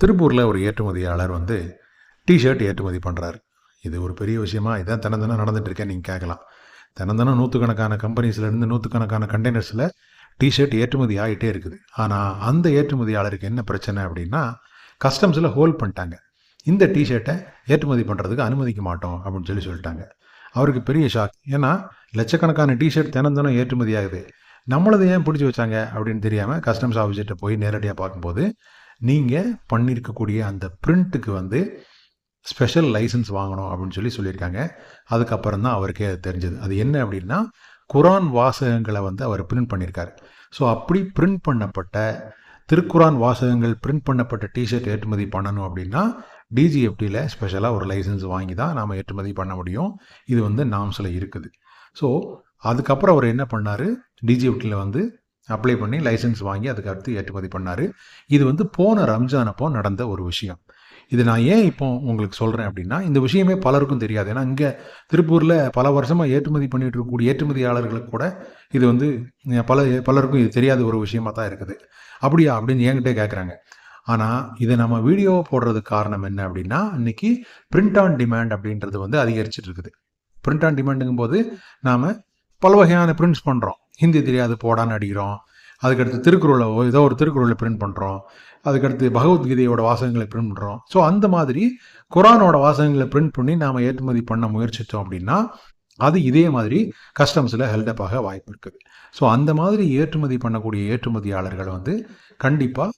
திருப்பூரில் ஒரு ஏற்றுமதியாளர் வந்து டிஷர்ட் ஏற்றுமதி பண்ணுறாரு இது ஒரு பெரிய விஷயமா. இதான் தினந்தனம் நடந்துகிட்ருக்கேன் இருக்கேன் நீங்கள் கேட்கலாம். தினந்தனம் நூற்றுக்கணக்கான கம்பெனிஸ்லேருந்து நூற்றுக்கணக்கான கண்டெய்னர்ஸில் டிஷர்ட் ஏற்றுமதி ஆகிட்டே இருக்குது. ஆனால் அந்த ஏற்றுமதியாளருக்கு என்ன பிரச்சனை அப்படின்னா கஸ்டம்ஸில் ஹோல்ட் பண்ணிட்டாங்க. இந்த டிஷர்ட்டை ஏற்றுமதி பண்ணுறதுக்கு அனுமதிக்க மாட்டோம் அப்படின்னு சொல்லி சொல்லிட்டாங்க. அவருக்கு பெரிய ஷாக் ஏன்னா லட்சக்கணக்கான டிஷர்ட் தினந்தனம் ஏற்றுமதி ஆகுது. நம்மளதை ஏன் பிடிச்சி வச்சாங்க அப்படின்னு தெரியாமல் கஸ்டம்ஸ் ஆஃபீஸர்கிட்ட போய் நேரடியாக பார்க்கும்போது நீங்கள் பண்ணியிருக்கக்கூடிய அந்த பிரிண்ட்டுக்கு வந்து ஸ்பெஷல் லைசன்ஸ் வாங்கணும் அப்படின்னு சொல்லி சொல்லியிருக்காங்க. அதுக்கப்புறம் தான் அவருக்கே அது தெரிஞ்சது. அது என்ன அப்படின்னா குரான் வாசகங்களை வந்து அவர் பிரிண்ட் பண்ணியிருக்காரு. ஸோ அப்படி பிரிண்ட் பண்ணப்பட்ட திருக்குரான் வாசகங்கள் பிரிண்ட் பண்ணப்பட்ட டிஷர்ட் ஏற்றுமதி பண்ணணும் அப்படின்னா டிஜிஎஃப்டியில் ஸ்பெஷலாக ஒரு லைசன்ஸ் வாங்கி தான் நாம் ஏற்றுமதி பண்ண முடியும். இது வந்து நாம்ஸில் இருக்குது. ஸோ அதுக்கப்புறம் அவர் என்ன பண்ணார்? டிஜிஎஃப்டியில் வந்து அப்ளை பண்ணி லைசன்ஸ் வாங்கி அதுக்கடுத்து ஏற்றுமதி பண்ணார். இது வந்து போன ரம்ஜான் அப்போ நடந்த ஒரு விஷயம். இது நான் ஏன் இப்போ உங்களுக்கு சொல்கிறேன் அப்படின்னா இந்த விஷயமே பலருக்கும் தெரியாது. ஏன்னா இங்கே திருப்பூரில் பல வருஷமாக ஏற்றுமதி பண்ணிட்டு இருக்கக்கூடிய ஏற்றுமதியாளர்களுக்கு கூட இது வந்து பல பலருக்கும் இது தெரியாத ஒரு விஷயமா தான் இருக்குது. அப்படியா? அப்படின்னு என்கிட்ட கேட்குறாங்க ஆனால் இதை நம்ம வீடியோவை போடுறதுக்கு காரணம் என்ன அப்படின்னா இன்னைக்கு பிரிண்ட் ஆன் டிமாண்ட் அப்படின்றது வந்து அதிகரிச்சிட்டு இருக்குது. பிரிண்ட் ஆன் டிமாண்டுங்கும் போது நாம் பல வகையான பிரிண்ட்ஸ் பண்ணுறோம் ஹிந்தி தெரியாது போடான்னு அடிக்கிறோம் அதுக்கடுத்து திருக்குறளை ஏதோ ஒரு திருக்குறளை பிரிண்ட் பண்ணுறோம் அதுக்கடுத்து பகவத்கீதையோட வாசகங்களை பிரிண்ட் பண்ணுறோம் ஸோ அந்த மாதிரி குரானோட வாசகங்களை பிரிண்ட் பண்ணி நாம் ஏற்றுமதி பண்ண முயற்சித்தோம் அப்படின்னா அது இதே மாதிரி கஸ்டம்ஸில் ஹெல்டப் ஆக வாய்ப்பு இருக்குது. ஸோ அந்த மாதிரி ஏற்றுமதி பண்ணக்கூடிய ஏற்றுமதியாளர்கள் வந்து கண்டிப்பாக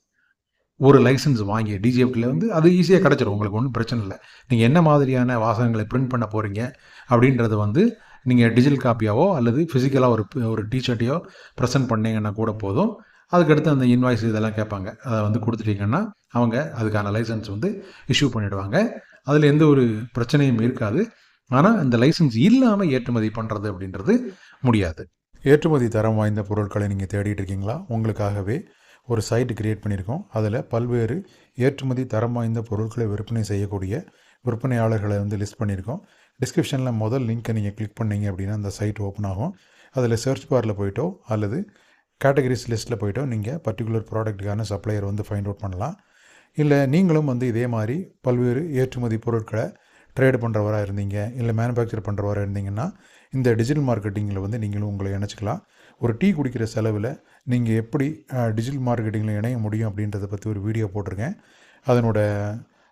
ஒரு லைசன்ஸ் வாங்கி டிஜிஎஃப்டில் வந்து அது ஈஸியாக கிடச்சிரும். உங்களுக்கு ஒன்றும் பிரச்சனை இல்லை. நீங்கள் என்ன மாதிரியான வாசகங்களை பிரிண்ட் பண்ண போகிறீங்க அப்படின்றது வந்து நீங்கள் டிஜிட்டல் காப்பியாவோ அல்லது ஃபிசிக்கலாக ஒரு ஒரு டிஷர்ட்டையோ ப்ரெசென்ட் பண்ணீங்கன்னா கூட போதும். அதுக்கடுத்து அந்த இன்வாய்ஸ் இதெல்லாம் கேட்பாங்க. அதை வந்து கொடுத்துட்டீங்கன்னா அவங்க அதுக்கான லைசன்ஸ் வந்து இஷ்யூ பண்ணிவிடுவாங்க அதில் எந்த ஒரு பிரச்சனையும் இருக்காது. ஆனால் இந்த லைசன்ஸ் இல்லாமல் ஏற்றுமதி பண்ணுறது அப்படின்றது முடியாது. ஏற்றுமதி தரம் வாய்ந்த பொருட்களை நீங்கள் தேடிட்டு இருக்கீங்களா? உங்களுக்காகவே ஒரு சைட்டு கிரியேட் பண்ணியிருக்கோம். அதில் பல்வேறு ஏற்றுமதி தரம் வாய்ந்த பொருட்களை விற்பனை செய்யக்கூடிய விற்பனையாளர்களை வந்து லிஸ்ட் பண்ணியிருக்கோம். டிஸ்கிரிப்ஷனில் முதல் லிங்க்கை நீங்கள் கிளிக் பண்ணீங்க அப்படின்னா அந்த சைட் ஓப்பன் ஆகும். அதில் சர்ச் பாரில் போயிட்டோ அல்லது கேட்டகரிஸ் லிஸ்ட்டில் போயிட்டோ நீங்கள் பர்டிகுலர் ப்ராடக்ட்டுக்கான சப்ளையர் வந்து ஃபைண்ட் அவுட் பண்ணலாம். இல்லை நீங்களும் வந்து இதே மாதிரி பல்வேறு ஏற்றுமதி பொருட்களை ட்ரேடு பண்ணுறவராக இருந்தீங்க இல்லை மேனுஃபேக்சர் பண்ணுறவராக இருந்தீங்கன்னா இந்த டிஜிட்டல் மார்க்கெட்டிங்கில் வந்து நீங்களும் உங்களை இணைச்சிக்கலாம். ஒரு டீ குடிக்கிற செலவில் நீங்கள் எப்படி டிஜிட்டல் மார்க்கெட்டிங்கில் இணைய முடியும் அப்படின்றத பற்றி ஒரு வீடியோ போட்டிருக்கேன். அதனோட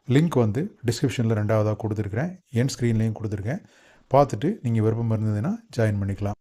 லிங்க் வந்து டிஸ்கிரிப்ஷனில் ரெண்டாவதாக கொடுத்துருக்குறேன். என் ஸ்க்ரீன்லேயும் கொடுத்துருக்கேன். பார்த்துட்டு நீங்கள் விருப்பம் இருந்ததுன்னா ஜாயின் பண்ணிக்கலாம்.